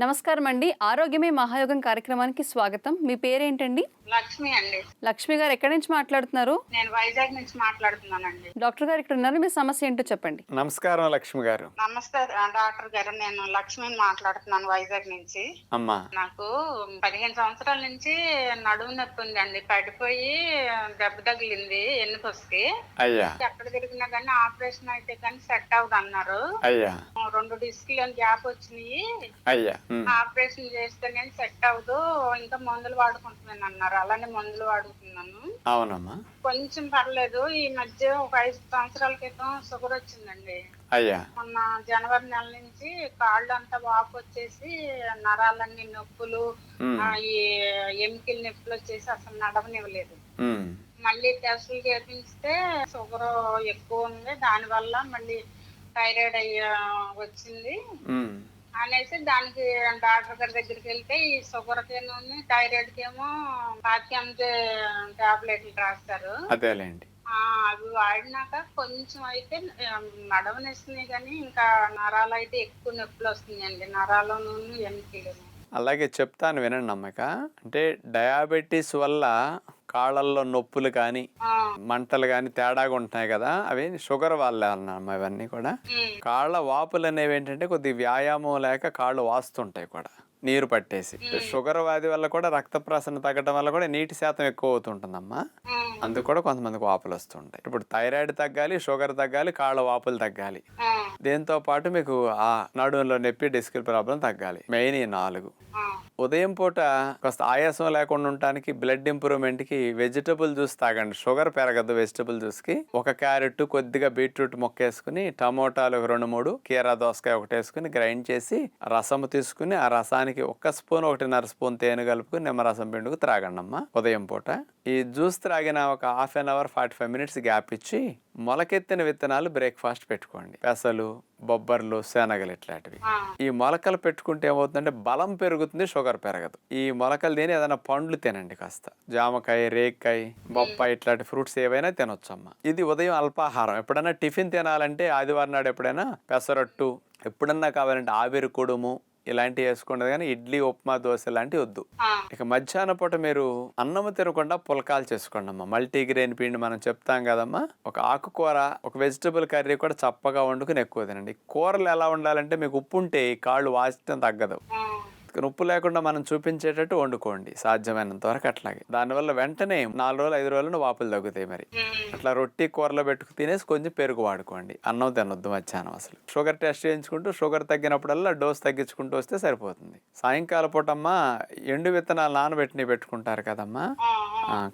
నమస్కారం అండి ఆరోగ్యమే మహాయోగం కార్యక్రమానికి స్వాగతం. మీ పేరేంటండి? లక్ష్మి అండి. లక్ష్మి గారు ఎక్కడి నుంచి మాట్లాడుతున్నారు? నేను వైజాగ్ నుంచి మాట్లాడుతున్నానండి. డాక్టర్ గారు ఇక్కడ ఉన్నారు. మీ సమస్య ఏంటో చెప్పండి. నమస్కారం లక్ష్మి గారు. నమస్తే ఆ, డాక్టర్ గారు. నేను లక్ష్మిని మాట్లాడుతున్నాను వైజాగ్ నుంచి. అమ్మా. నాకు పదిహేను సంవత్సరాల నుంచి నడుము నొప్పి ఉందండి. పడిపోయి దెబ్బ తగిలింది ఎన్నుకొski అయ్యా. ఎక్కడ తిరిగినా కానీ ఆపరేషన్ అయితే కానీ సెట్ అవ్వదు అన్నారు అయ్యా. రెండు డిస్క్లు గ్యాప్ వచ్చినాయి. అయ్యా. ఆపరేషన్ చేస్తే కానీ సెట్ అవ్వదు ఇంకా మందులు వాడుకుంటున్నాను అన్నారు. అలానే మందులు వాడుతున్నాను. అవునమ్మా. కొంచెం పర్లేదు. ఈ మధ్య ఒక ఐదు సంవత్సరాల క్రితం షుగర్ వచ్చిందండి. అయ్యా. మొన్న జనవరి నెల నుంచి కాళ్ళు అంతా వాపు వచ్చేసి నరాలన్నీ నొప్పులు. ఆ, ఈ ఎముకల నొప్పులు వచ్చేసి అసలు నడవనివ్వలేదు. ఉమ్. మళ్ళీ టెస్టులు చేపిస్తే షుగర్ ఎక్కువ ఉంది. దానివల్ల మళ్ళీ థైరాయిడ్ అయ్యా వచ్చింది. అనేసి దానికి డాక్టర్ గారి దగ్గరికి వెళ్తే ఈ షుగర్ కేమో థైరాయిడ్ కేమో పాతికంతే టాబ్లెట్లు రాస్తారు. అదేలేండి. ఆ, అవి వాడినాక కొంచెం అయితే నడవనిస్తున్నాయి కానీ ఇంకా నరాలు అయితే ఎక్కువ నొప్పులు వస్తున్నాయండి. నరాలను ఎన్నికలు అలాగే చెప్తాను వినండి అమ్మక అంటే డయాబెటీస్ వల్ల కాళ్ళల్లో నొప్పులు కానీ మంటలు కానీ తేడాగా ఉంటున్నాయి కదా అవి షుగర్ వల్ల అన్నమ్మ ఇవన్నీ కూడా. కాళ్ళ వాపులు అనేవి ఏంటంటే కొద్ది వ్యాయామం లేక కాళ్ళు వాస్తుంటాయి కూడా. నీరు పట్టేసి. షుగర్ వ్యాధి వల్ల కూడా రక్త ప్రసరణ తగ్గడం వల్ల కూడా నీటి శాతం ఎక్కువ అవుతుంటుందమ్మా. అందుకు కూడా కొంతమందికి వాపులు వస్తుంటాయి. ఇప్పుడు థైరాయిడ్ తగ్గాలి షుగర్ తగ్గాలి కాళ్ళ వాపులు తగ్గాలి. దీంతో పాటు మీకు ఆ నడుములో నొప్పి డిస్క్ ప్రాబ్లం తగ్గాలి. మెయిన్ ఈ నాలుగు. ఉదయం పూట కాస్త ఆయాసం లేకుండా ఉండటానికి బ్లడ్ ఇంప్రూవ్మెంట్కి వెజిటబుల్ జ్యూస్ తాగండి. షుగర్ పెరగదు వెజిటబుల్ జ్యూస్కి ఒక క్యారెట్ కొద్దిగా బీట్రూట్ మొక్క వేసుకుని టమోటాలు ఒక రెండు మూడు కీరా దోసకాయ ఒకటి వేసుకుని గ్రైండ్ చేసి రసము తీసుకుని ఆ రసానికి ఒక్క స్పూన్ ఒకటిన్నర స్పూన్ తేనె కలుపుకుని నిమ్మరసం పిండుకు త్రాగండి అమ్మా ఉదయం పూట ఈ జ్యూస్ త్రాగిన ఒక half an hour forty five minutes gap ఇచ్చి మొలకెత్తిన విత్తనాలు బ్రేక్ఫాస్ట్ పెట్టుకోండి. పెసలు బొబ్బర్లు శనగలు ఇట్లాంటివి. ఈ మొలకలు పెట్టుకుంటే ఏమవుతుందంటే బలం పెరుగుతుంది షుగర్ పెరగదు. ఈ మొలకలు తిని ఏదైనా పండ్లు తినండి కాస్త. జామకాయ రేక్కాయ బొప్పాయి ఇట్లాంటి ఫ్రూట్స్ ఏవైనా తినొచ్చమ్మా. ఇది ఉదయం అల్పాహారం. ఎప్పుడైనా టిఫిన్ తినాలంటే ఆదివారం నాడు ఎప్పుడైనా పెసరట్టు ఎప్పుడన్నా కావాలంటే ఆవిరి కుడుము ఇలాంటివి వేసుకోండి కానీ ఇడ్లీ ఉప్మా దోశ లాంటివి వద్దు. ఇక మధ్యాహ్నం పూట మీరు అన్నము తినకుండా పులకాలు చేసుకోండి అమ్మా. మల్టీగ్రెయిన్ పిండి మనం చెప్తాం కదమ్మా. ఒక ఆకుకూర ఒక వెజిటబుల్ కర్రీ కూడా చప్పగా వండుకుని ఎక్కువ తినండి. కూరలు ఎలా ఉండాలంటే మీకు ఉప్పు ఉంటే కాళ్ళు వాసితం తగ్గదు. నొప్పి లేకుండా మనం చూపించేటట్టు వండుకోండి. సాధ్యమైనంత వరకు అట్లాగే. దానివల్ల వెంటనే నాలుగు రోజులు ఐదు రోజులు వాపులు తగ్గుతాయి మరి. అట్లా రొట్టి కూరలో పెట్టుకు తినేసి కొంచెం పెరుగు వాడుకోండి. అన్నం తినొద్దు మధ్యాహ్నం అసలు. షుగర్ టెస్ట్ చేయించుకుంటూ షుగర్ తగ్గినప్పుడల్లా డోస్ తగ్గించుకుంటూ వస్తే సరిపోతుంది. సాయంకాల పూటమ్మా ఎండు విత్తనాలు నానబెట్టిన పెట్టుకుంటారు కదమ్మా.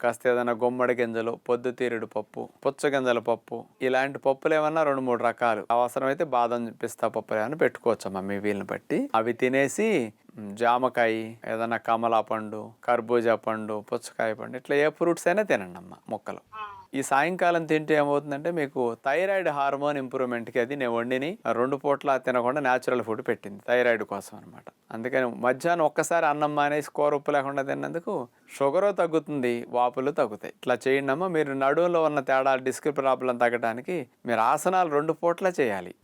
కాస్త ఏదైనా గుమ్మడి గింజలు పొద్దుతీరుడు పప్పు పుచ్చగింజల పప్పు ఇలాంటి పప్పులు ఏమన్నా రెండు మూడు రకాలు. అవసరమైతే బాదం పిస్తా పప్పులు ఏమైనా పెట్టుకోవచ్చమ్మా మీ వీలుని బట్టి. అవి తినేసి జామకాయ ఏదైనా కమలా పండు కర్బూజా పండు పుచ్చకాయ పండు ఇట్లా ఏ ఫ్రూట్స్ అయినా తినండి అమ్మ మొక్కలు. ఈ సాయంకాలం తింటే ఏమవుతుందంటే మీకు థైరాయిడ్ హార్మోన్ ఇంప్రూవ్మెంట్కి అది నేను వండిని రెండు పూట్ల తినకుండా న్యాచురల్ ఫుడ్ పెట్టింది థైరాయిడ్ కోసం అనమాట అందుకని మధ్యాహ్నం ఒక్కసారి అన్నం మానేసి కూర ఉప్పు లేకుండా తిన్నందుకు షుగర్ తగ్గుతుంది వాపులు తగ్గుతాయి. ఇట్లా చేయండి అమ్మా మీరు నడువులో ఉన్న తేడా డిస్క్ ప్రాబ్లం తగ్గడానికి మీరు ఆసనాలు రెండు పూట్ల చేయాలి.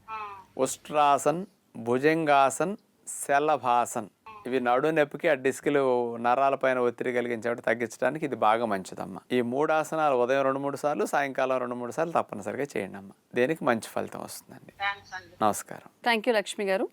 ఉష్ట్రాసన్ భుజంగాసన్ శలభాసన్ ఇవి నడు నొప్పికి ఆ డిస్కులు నరాలపైన ఒత్తిడి కలిగించేవాటి తగ్గించడానికి ఇది బాగా మంచిదమ్మా. ఈ మూడు ఆసనాలు ఉదయం రెండు మూడు సార్లు సాయంకాలం రెండు మూడు సార్లు తప్పనిసరిగా చేయండి అమ్మా. దేనికి మంచి ఫలితం వస్తుందండి. నమస్కారం. థ్యాంక్ యూ లక్ష్మి గారు.